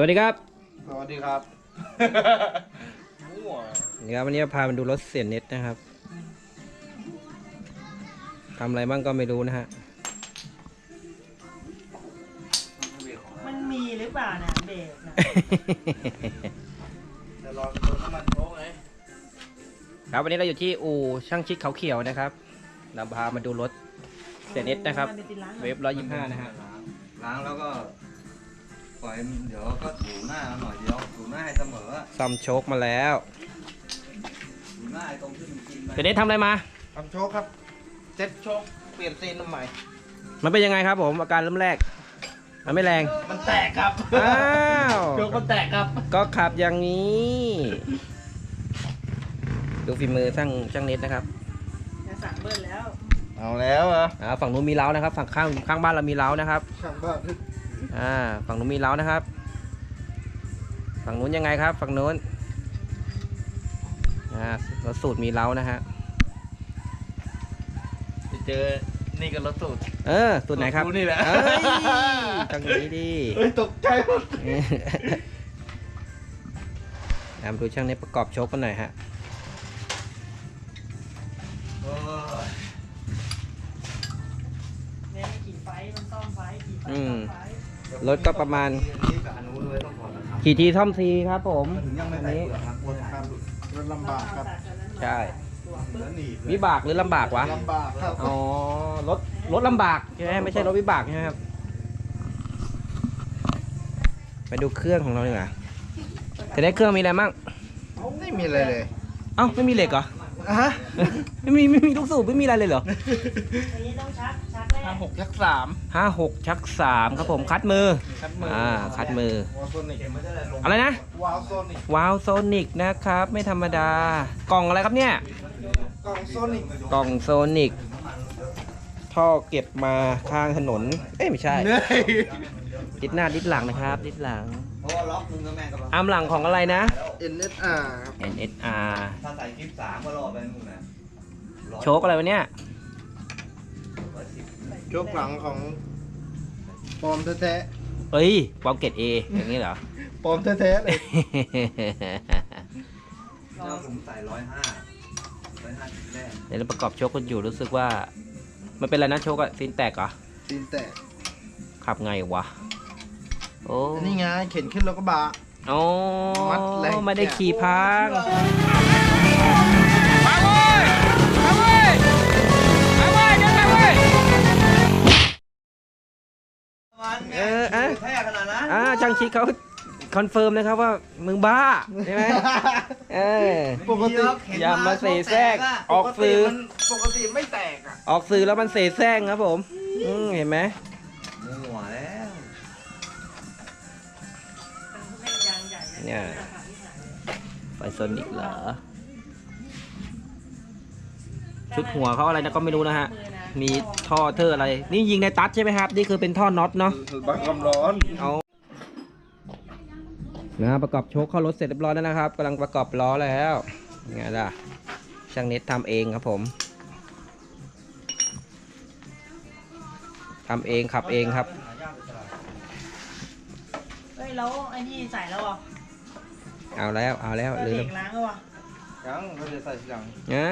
วัสดีครับ สวัสดีครับ มั่วนี่ครับวันนี้พามาดูรถเสียเน็ตนะครับทำอะไรบ้างก็ไม่รู้นะฮะ มันมีหรือเปล่านะเบรกนะ จะลองเติมน้ำมันโชกไงครับวันนี้เราอยู่ที่อู่ช่างชิดเขาเขียวนะครับเราพามาดูรถเสียเน็ตนะครับมันเป็นติดล้างหน่เวอยฟร้อยยี่ห้านะฮะ ล้างแล้วก็ ปล่อยมันเดี๋ยวก็ถูหน้าหน่อยเดียวถูหน้าให้เสมอซ่อมโชคมาแล้วถูหน้าไอ้ตรงที่มันกินไปเสียเน็ตทำอะไรมา ทำโชคครับ เซ็ตโชคเปลี่ยนซีนใหม่มันเป็นยังไงครับผมอาการเริ่มแรก มันไม่แรง มันแตกครับอ้าว โชคมันแตกครับ ก็ขับอย่างนี้ ดูฝีมือช่างช่างเน็ตนะครับจะสั่งเบิ้ลแล้ว เอาแล้วเหรออ่าฝั่งนู้นมีเล้านะครับ ฝั่งข้างข้างบ้านเรามีเล้านะครับ ช่างบ้า อ่าฝั่งนู้นมีเล้านะครับ ฝั่งนู้นยังไงครับ ฝั่งนู้นอ่ารถสูตรมีเล้านะฮะไปเจอนี่ก็รถสูตร เออสูตรไหนครับกูนี่แหละ เอ้ยจังนี้ดิเฮ้ยตกใจหมดนำดูช่างนี้ประกอบโชคกันหน่อยฮะ รถก็ประมาณนี่กับอนุเลยต้องขอนะครับกี่ทีท่อมทีครับผมมันถึงยังไม่อันใส่นี้เปลือกครับกลัวครับรถลำบากครับใช่ตัวปึ๊แล้บวหนีบเลยวิบากหรือลำบากวะลำบากครับอ๋อรถรถลำบากใช่ไหมไม่ใช่รถวิบากใช่ไหมครับไปดูเครื่องของเราดีกว่าจะได้เครื่องมีอะไรมั่งไม่มีอะไรเลยเอ้าไม่มีเหล็กเหรอ ฮะ ไม่มีไม่มีลูกสูบไม่มีอะไรเลยเหรออันนี้ต้องชักชักแร ห้ากหกยักษ์สามห้าหกชักสามครับผมคัดมือ คัดมืออ่า คัดมือวาลโซนิกอะไรนะวาลโซนิกวาลโซนิกนะครับ ไม่ธรรมดา กล่องอะไรครับเนี่ย กล่องโซนิกกล่องโซนิก ท่อเก็บมาข้างถนน เอ้ยไม่ใช่เนื่อยดิดหน้าดิดหลังนะครับ ดิดหลังเพราะว่าล็อกนึงก็แม่กำลังอามหลังของอะไรนะ เอ็นเอสอาร์ NSR ถ้าใส่คลิปสามก็รอไปนู่นนะโชคอะไรวะเนี่ยร้อย สิบโชคหลังของปลอมแท้เอ้ยปอมเกตเออย่างนี้เหรอ ๆปลอมแท้ๆเลยแล้วผมใส่ร้อยห้าร้อยห้าสิบแรกเดี๋ยวเราประกอบโชคกันอยู่รู้สึกว่า มันเป็นอะไรนะโชคอะซินแตกเหรอ ตีนแตกขับไงวะ โอ้อันนี่ไงเข็นขึ้นรถกระบะโอ้มัดแรง ไม่ได้ขี่พัง เช่างชิดเขาคอนเฟิร์มนะครับว่ามึงบ้าใช่ไหมเออ ปกติอย่ามาเสแสร้งออกสื่อ ปกติไม่แตกอะออกสื่อแล้วมันเสแสร้งครับผมอืมเห็นไหมมั่วแล้วแม่งยางใหญ่ะเนี่ยราคาที่ไหนไฟโซนิกเหรอ ชุดหัวเขาอะไรนะก็ไม่รู้นะฮะมือนะมีท่อเทอร์อะไร นี่ยิงในตัดใช่ไหมครับ นี่คือเป็นท่อน็อตเนาะ บังความร้อน เอา นะประกอบโชคเข้ารถเสร็จเรียบร้อยแล้วนะครับกำลังประกอบล้อแล้วยังไงล่ะช่างเน็ตทำเองครับผมทำเองขับเองครับเฮ้ยแล้วไอ้นี่ใส่แล้วเหรอะเอาแล้วเอาแล้วเบลืรมกล้างแล้วอะยังเขาจะใส่ทีหลังอ่า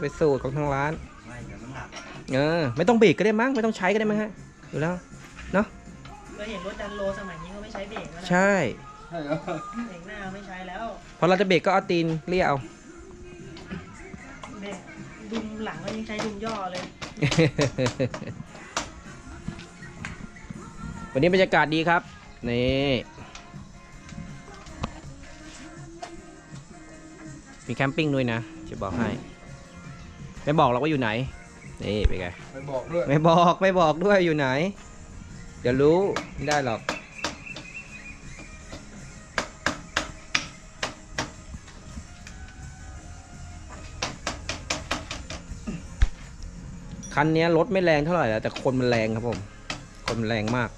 ไปสูตรของทางร้าน ไม่เดี๋ยวมันหนักเออไม่ต้องเบรกก็ได้มั้งไม่ต้องใช้ก็ได้มั้งฮะดูแล้วก็เห็นรถดันโลสมัยนี้ก็ไม่ใช้เบรกแล้วนะใช่ ใช่เหรอเบรกหน้าไม่ใช้แล้วพอเราจะเบรกก็เอาตีนเลี่ยเอา เบรกดุมหลังก็ยังใช้ดุมย่อเลย วันนี้บรรยากาศดีครับ นี่มีแคมปิ้งด้วยนะ จะบอกให้ ไม่บอกหรอกว่าอยู่ไหน นี่เป็นไงไปบอกด้วย ไม่บอกไม่บอกด้วยอยู่ไหน เดี๋ยวรู้ไม่ได้หรอก คันนี้รถไม่แรงเท่าไหร่แล้วแต่คนมันแรงครับผม คนมันแรงมาก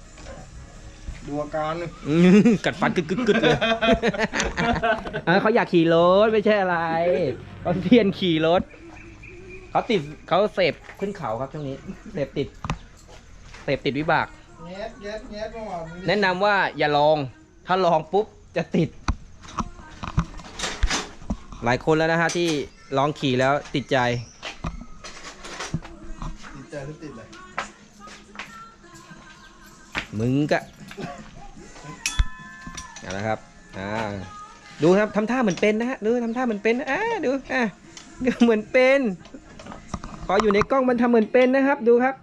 ดูอาการหนึ่งอื้อกัดฟันกึดกึดกึดเลยเออเขาอยากขี่รถไม่ใช่อะไรเขาเทียนขี่รถเขาติดเขาเสพขึ้นเขาครับช่วงนี้เสพติดเสพติดวิบากแงะแงะแงะเมื่อวานแนะนำว่าอย่าลอง ถ้าลองปุ๊บจะติด หลายคนแล้วนะฮะที่ลองขี่แล้วติดใจติดใจหรือติดอะไรมึงกะเอาละครับอ่าดูครับทำท่าเหมือนเป็นนะฮะดูทำท่าเหมือนเป็นอ่าดูอะดูเหมือนเป็นพออยู่ในกล้องมันทำเหมือนเป็นนะครับ ดูครับ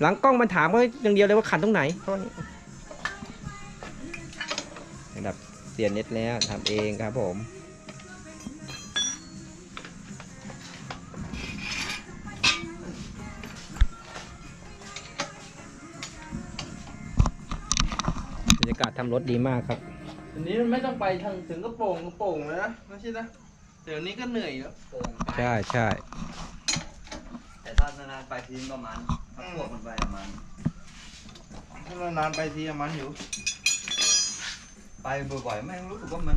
หลังกล้องมันถามเขาอย่างเดียวเลยว่าขันตรงไหนเพราะว่าระดับเสียนเน็ตแล้วทำเองครับผมากาศทำรถดีมากครับ อันนี้มันไม่ต้องไปทางถึงกระโปรงกระโปรงเลยนะไม่ใช่นะเดี๋ยวนี้ก็เหนื่อยแล้วโป่งไปใช่ใช่แต่ถ้านานๆไปทีมประมาณถ้าพวกมันไปประมาณถ้านานๆไปทีอะมันอยู่ ไปบ่อยๆไม่รู้สึกว่ามัน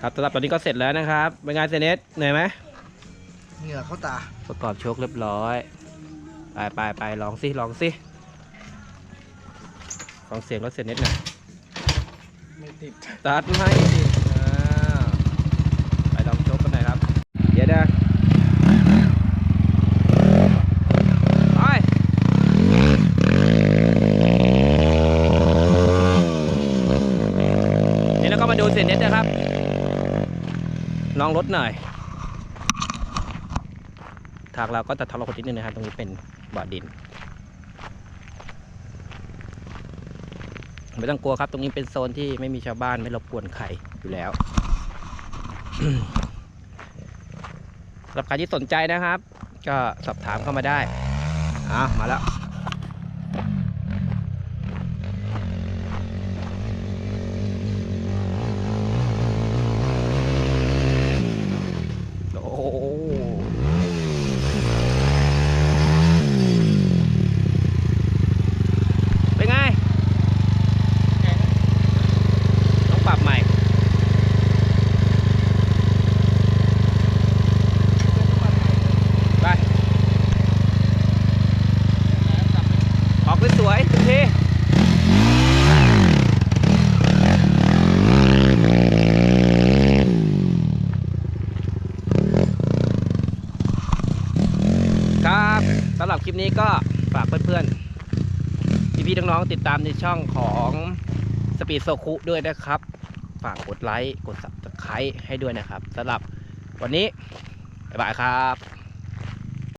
ครับสำหรับตอนนี้ก็เสร็จแล้วนะครับเป็นไงานเซเนสเหนื่อยไหมเหงื่อเข้าตาประกอบโชคเรียบร้อย ไปไปไปลองสิลองสิ ฟังเสียงรถเซเนสหน่อยไม่ติดสตาร์ทไม่ติดอ่าไปลองโชคกันหน่อยครับ เดี๋ยวนะไปนี่แล้วก็มาดูเซเนสนะครับ ลองรถหน่อยทางเราก็จะทะเลาะกันนิดนึงนะครับ ตรงนี้เป็นบ่อดิน ไม่ต้องกลัวครับ ตรงนี้เป็นโซนที่ไม่มีชาวบ้านไม่รบกวนใครอยู่แล้วสำหรับใครที่สนใจนะครับ ก็สอบถามเข้ามาได้อะมาแล้ว โอ้โหเป็นไง ต้องปรับใหม่ ไป ออกสวยๆทุกทีครับ สำหรับคลิปนี้ก็ฝากเพื่อนๆ พี่ๆน้องๆติดตามในช่องของสปีดโซคุด้วยนะครับ ฝากกดไลค์ กด subscribe ให้ด้วยนะครับสำหรับวันนี้ บ๊ายบายครับ